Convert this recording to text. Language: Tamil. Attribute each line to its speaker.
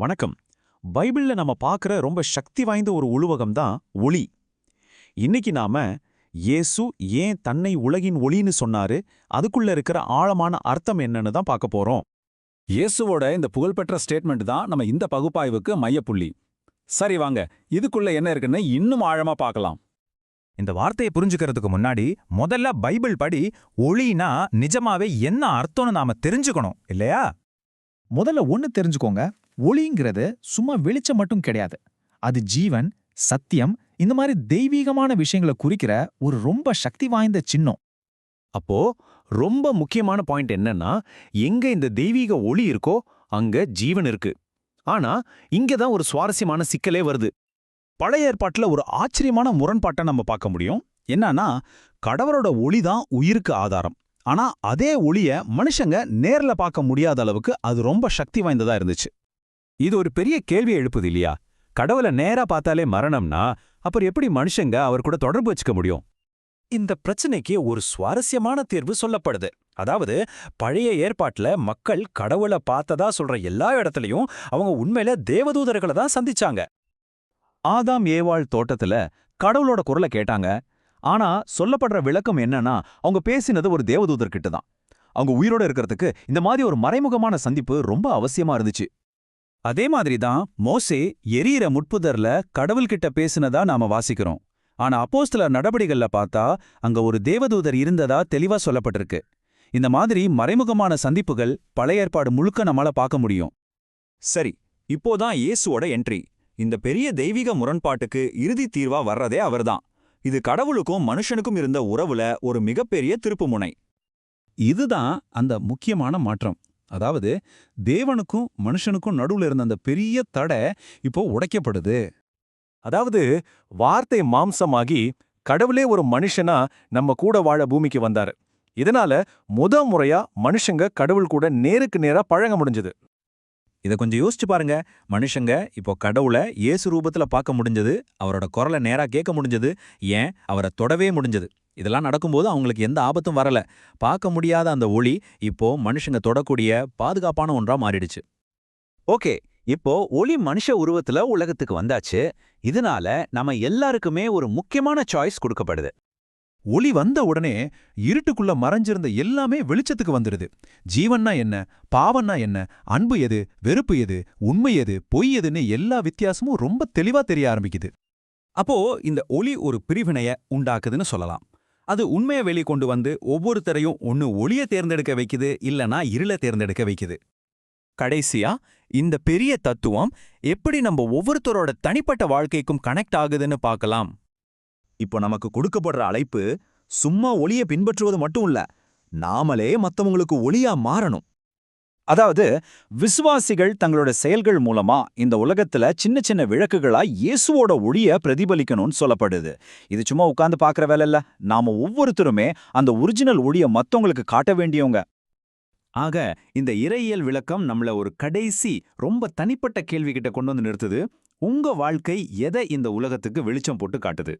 Speaker 1: வணக்கம். பைபிள்ல நம்ம பார்க்குற ரொம்ப சக்தி வாய்ந்த ஒரு உழுவகம் தான் ஒளி. இன்னைக்கு நாம இயேசு ஏன் தன்னை உலகின் ஒளின்னு சொன்னாரு? அதுக்குள்ள இருக்கிற ஆழமான அர்த்தம் என்னன்னு தான் பார்க்க போறோம்.
Speaker 2: இயேசுவோட இந்த புகழ்பெற்ற ஸ்டேட்மெண்ட் தான் நம்ம இந்த பகுப்பாய்வுக்கு மையப்புள்ளி. சரி வாங்க இதுக்குள்ள என்ன இருக்குன்னு இன்னும் ஆழமா பார்க்கலாம்.
Speaker 3: இந்த வார்த்தையை புரிஞ்சுக்கிறதுக்கு முன்னாடி முதல்ல பைபிள் படி ஒளினா நிஜமாவே என்ன அர்த்தம்னு நாம தெரிஞ்சுக்கணும் இல்லையா?
Speaker 4: முதல்ல ஒன்னு தெரிஞ்சுக்கோங்க. ஒளிங்கிறது சும்மா வெளிச்சம் மட்டும் கிடையாது. அது ஜீவன் சத்தியம் இந்த மாதிரி தெய்வீகமான விஷயங்களை குறிக்கிற ஒரு ரொம்ப சக்தி வாய்ந்த சின்னம்.
Speaker 1: அப்போ ரொம்ப முக்கியமான பாயிண்ட் என்னன்னா எங்க இந்த தெய்வீக ஒளி இருக்கோ அங்க ஜீவன் இருக்கு. ஆனா இங்க தான் ஒரு சுவாரஸ்யமான சிக்கலே வருது. பழைய ஏற்பாட்டுல ஒரு ஆச்சரியமான முரண்பாட்டை நம்ம பார்க்க முடியும். என்னன்னா கடவுளோட ஒளி தான் உயிருக்கு ஆதாரம். ஆனா அதே ஒளிய மனுஷங்க நேர்ல பார்க்க முடியாத அளவுக்கு அது ரொம்ப சக்தி வாய்ந்ததா இருந்துச்சு. இது ஒரு பெரிய கேள்வி எழுப்புது இல்லையா? கடவுளை நேரா பார்த்தாலே மரணம்னா அப்புறம் எப்படி மனுஷங்க அவர் கூட தொடர்பு வச்சுக்க முடியும்? இந்த பிரச்சனைக்கு ஒரு சுவாரஸ்யமான தீர்வு சொல்லப்படுது. அதாவது பழைய ஏற்பாட்டுல மக்கள் கடவுளை பார்த்ததா சொல்ற எல்லா இடத்துலயும் அவங்க உண்மையில தேவதூதர்களை தான் சந்திச்சாங்க. ஆதாம் ஏவாள் தோட்டத்துல கடவுளோட குரலை கேட்டாங்க. ஆனா சொல்லப்படுற விளக்கம் என்னன்னா அவங்க பேசினது ஒரு தேவதூதர்கிட்ட தான். அவங்க உயிரோட இருக்கிறதுக்கு இந்த மாதிரி ஒரு மறைமுகமான சந்திப்பு ரொம்ப அவசியமா இருந்துச்சு. அதே மாதிரி தான் மோசே எரியிற முட்புதர்ல கடவுள்கிட்ட பேசினதா நாம வாசிக்கிறோம். ஆனா அப்போஸ்தல நடபடிகள்ல பார்த்தா அங்க ஒரு தேவதூதர் இருந்ததா தெளிவா சொல்லப்பட்டிருக்கு. இந்த மாதிரி மறைமுகமான சந்திப்புகள் பழைய ஏற்பாடு முழுக்க நம்மால பார்க்க முடியும்.
Speaker 5: சரி இப்போதான் இயேசுவோட என்ட்ரி இந்த பெரிய தெய்வீக முரண்பாட்டுக்கு இறுதி தீர்வா வர்றதே அவர்தான். இது கடவுளுக்கும் மனுஷனுக்கும் இருந்த உறவுல ஒரு மிகப்பெரிய திருப்புமுனை
Speaker 2: இதுதான் அந்த முக்கியமான மாற்றம். அதாவது தேவனுக்கும் மனுஷனுக்கும் நடுவுல இருந்த அந்த பெரிய தடை இப்போ உடைக்கப்படுது.
Speaker 1: அதாவது வார்த்தை மாம்சமாகி கடவுளே ஒரு மனுஷனா நம்ம கூட வாழ பூமிக்கு வந்தாரு. இதனால முத முறையா மனுஷங்க கடவுள் கூட நேருக்கு நேரா பழக முடிஞ்சது. இத கொஞ்சம் யோசிச்சு பாருங்க. மனுஷங்க இப்போ கடவுளை இயேசு ரூபத்துல பார்க்க முடிஞ்சது அவரோட குரலை நேரா கேட்க முடிஞ்சது ஏன்? அவரை தொடவே முடிஞ்சது. இதெல்லாம் நடக்கும்போது அவங்களுக்கு எந்த ஆபத்தும் வரல. பார்க்க முடியாத அந்த ஒளி இப்போ மனுஷங்க தொடக்கூடிய பாதுகாப்பான ஒன்றா மாறிடுச்சு. ஓகே இப்போ ஒளி மனுஷ உருவத்துல உலகத்துக்கு வந்தாச்சு. இதனால நம்ம எல்லாருக்குமே ஒரு முக்கியமான சாய்ஸ் கொடுக்கப்படுது. ஒளி வந்த உடனே இருட்டுக்குள்ள மறைஞ்சிருந்த எல்லாமே வெளிச்சத்துக்கு வந்துடுது. ஜீவன்னா என்ன? பாவன்னா என்ன? அன்பு எது? வெறுப்பு எது? உண்மை எது? பொய் எதுன்னு எல்லா வித்தியாசமும் ரொம்ப தெளிவா தெரிய ஆரம்பிக்குது.
Speaker 2: அப்போ இந்த ஒளி ஒரு பிரிவினைய உண்டாக்குதுன்னு சொல்லலாம். அது உண்மையை வெளி கொண்டு வந்து ஒவ்வொருத்தரையும் ஒன்னு ஒளிய தேர்ந்தெடுக்க வைக்குது இல்லனா இருள தேர்ந்தெடுக்க வைக்குது.
Speaker 1: கடைசியா இந்த பெரிய தத்துவம் எப்படி நம்ம ஒவ்வொருத்தரோட தனிப்பட்ட வாழ்க்கைக்கும் கனெக்ட் ஆகுதுன்னு பார்க்கலாம்.
Speaker 5: இப்போ நமக்கு கொடுக்கப்படுற அழைப்பு சும்மா ஒளிய பின்பற்றுவது மட்டும் இல்ல நாமளே மத்தவங்களுக்கு ஒளியா மாறணும்.
Speaker 2: அதாவது விசுவாசிகள் தங்களோட செயல்கள் மூலமா இந்த உலகத்துல சின்ன சின்ன விளக்குகளா இயேசுவோட ஒளிய பிரதிபலிக்கணும்னு சொல்லப்படுது. இது சும்மா உட்கார்ந்து பாக்குற வேலை இல்ல. நாம ஒவ்வொருத்தருமே அந்த ஒரிஜினல் ஒளிய மத்தவங்களுக்கு காட்ட வேண்டியவங்க.
Speaker 1: ஆக இந்த இறையியல் விளக்கம் நம்மள ஒரு கடைசி ரொம்ப தனிப்பட்ட கேள்வி கிட்ட கொண்டு வந்து நிறுத்துது. உங்க வாழ்க்கை எதை இந்த உலகத்துக்கு வெளிச்சம் போட்டு காட்டுது?